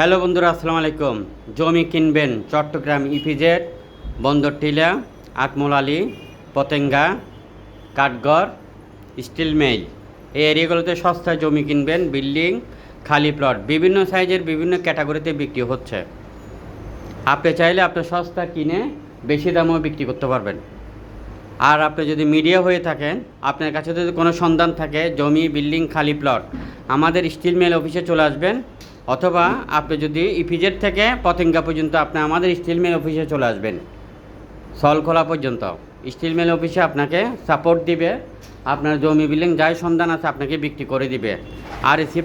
Hello বন্ধুরা, আসসালামু আলাইকুম। জমি কিনবেন Chittagong EPZ Bandartila Akmal Ali, Patenga, Kathgar, steel mill এই এরিয়াগুলোতে সস্তায় জমি কিনবেন, বিল্ডিং, খালি প্লট, বিভিন্ন সাইজের বিভিন্ন ক্যাটাগরিতে বিক্রি হচ্ছে। আপনি চাইলে আপনি সস্তা কিনে বেশি দামেও বিক্রি করতে পারবেন। আর আপনি যদি মিডিয়া হয়ে থাকেন, আপনার কাছে যদি কোনো সন্ধান থাকে, জমি, বিল্ডিং, খালি প্লট, আমাদের স্টিল মিল অফিসে চলে আসবেন। অথবা আপনি যদি ইপিজেড থেকে পতেঙ্গা পর্যন্ত আপনি আমাদের স্টিল মিল অফিসে চলে আসবেন, সলখোলা পর্যন্ত। স্টিল মিল অফিসে আপনাকে সাপোর্ট দিবে, আপনার জমি, বিল্ডিং, যাই সন্ধান আছে আপনাকে বিক্রি করে দিবে। আর এসি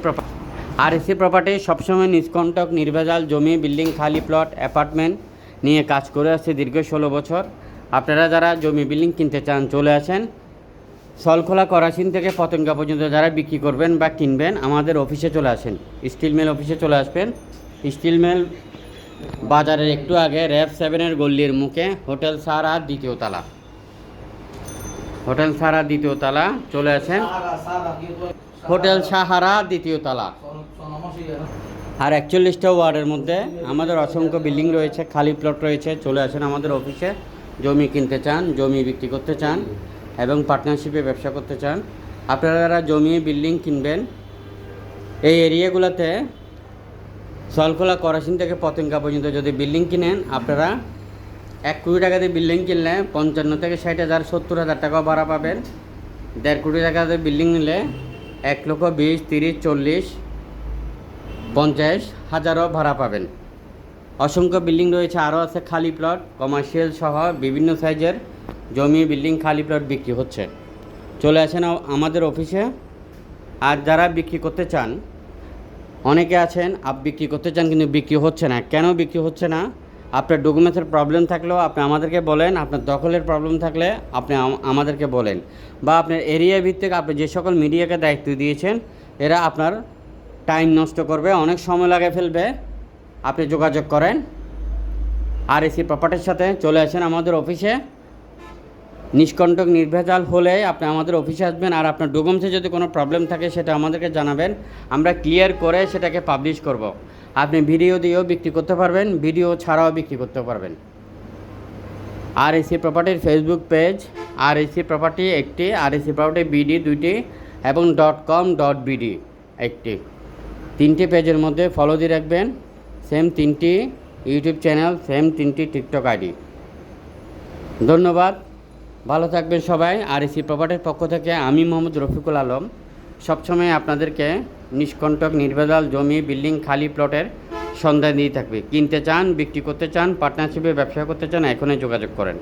আর এসি প্রপার্টি সবসময় নিষ্কণ্টক, নির্ভেজাল জমি, বিল্ডিং, খালি প্লট অ্যাপার্টমেন্ট নিয়ে কাজ করে আসছে দীর্ঘ ষোলো বছর। আপনারা যারা জমি, বিল্ডিং কিনতে চান, চলে আসেন। সলখোলা করাচিন থেকে পতঙ্গা পর্যন্ত যারা বিক্রি করবেন বা কিনবেন, আমাদের অফিসে চলে আসেন। স্টিল মিল অফিসে চলে আসবেন। স্টিল মিল বাজারের একটু আগে র্যাব সেভেনের গল্লির মুখে হোটেল সারা দ্বিতীয় তালা। হোটেল সারা দ্বিতীয় তালা চলে আসেন। হোটেল সাহারা দ্বিতীয় তালা। আর একচল্লিশটা ওয়ার্ডের মধ্যে আমাদের অসংখ্য বিল্ডিং রয়েছে, খালি প্লট রয়েছে, চলে আসেন আমাদের অফিসে জমি কিনতে চান, জমি বিক্রি করতে চান। এবং পার্টনারশিপে ব্যবসা করতে চান, আপনারা জমি বিল্ডিং কিনবেন, এই এরিয়াগুলোতে সলখোলা করাসিন থেকে পতেঙ্গা পর্যন্ত যদি বিল্ডিং কিনেন, আপনারা এক কোটি টাকা দিয়ে বিল্ডিং কিনলে পঞ্চান্ন থেকে ষাট হাজার, সত্তর হাজার টাকাও ভাড়া পাবেন। দেড় কোটি টাকা দিয়ে বিল্ডিং নিলে এক লক্ষ বিশ, তিরিশ, চল্লিশ, পঞ্চাশ হাজারও ভাড়া পাবেন। অসংখ্য বিল্ডিং রয়েছে, আরও আছে খালি প্লট, কমার্শিয়াল সহ বিভিন্ন সাইজের। জমি বিল্ডিং খালি প্লট বিক্রি হচ্ছে। চলে আসেন আমাদের অফিসে আর যারা বিক্রি করতে চান, অনেকে আছেন, আপ বিক্রি করতে চান কিন্তু বিক্রি হচ্ছে না। কেন বিক্রি হচ্ছে না? আপনার ডকুমেন্টসের প্রবলেম থাকলেও আপনি আমাদেরকে বলেন, আপনার দখলের প্রবলেম থাকলে আপনি আমাদেরকে বলেন। বা আপনার এরিয়া ভিত্তিক আপনি যে সকল মিডিয়াকে দায়িত্ব দিয়েছেন, এরা আপনার টাইম নষ্ট করবে, অনেক সময় লাগে ফেলবে। আপনি যোগাযোগ করেন। আর এসি প্রপার্টির সাথে চলে আসেন আমাদের অফিসে নিষ্কণ্টক, নির্ভেজাল হলে আপনি আমাদের অফিসে আসবেন আর আপনার ডকুমেন্টসে যদি কোনো প্রবলেম থাকে সেটা আমাদেরকে জানাবেন। আমরা ক্লিয়ার করে সেটাকে পাবলিশ করব। আপনি ভিডিও দিয়েও বিক্রি করতে পারবেন, ভিডিও ছাড়াও বিক্রি করতে পারবেন। আর এসি প্রপার্টির Facebook page R AC property একটি আর এসি প্রপার্টি বিডি দুইটি এবং ডট কম ডট বিডি একটি। তিনটি পেজের মধ্যে ফলো দিয়ে রাখবেন। সেম তিনটি ইউটিউব চ্যানেল সেম তিনটি টিকটক আইডি ধন্যবাদ। ভালো থাকবেন সবাই আর এসি প্রপার্টির পক্ষ থেকে আমি মোহাম্মদ রফিকুল আলম। সবসময় আপনাদেরকে নিষ্কণ্টক, নির্ভেজাল জমি, বিল্ডিং, খালি প্লটের সন্ধান দিয়ে থাকবে। কিনতে চান, বিক্রি করতে চান, পার্টনারশিপে ব্যবসা করতে চান, এখনই যোগাযোগ করেন।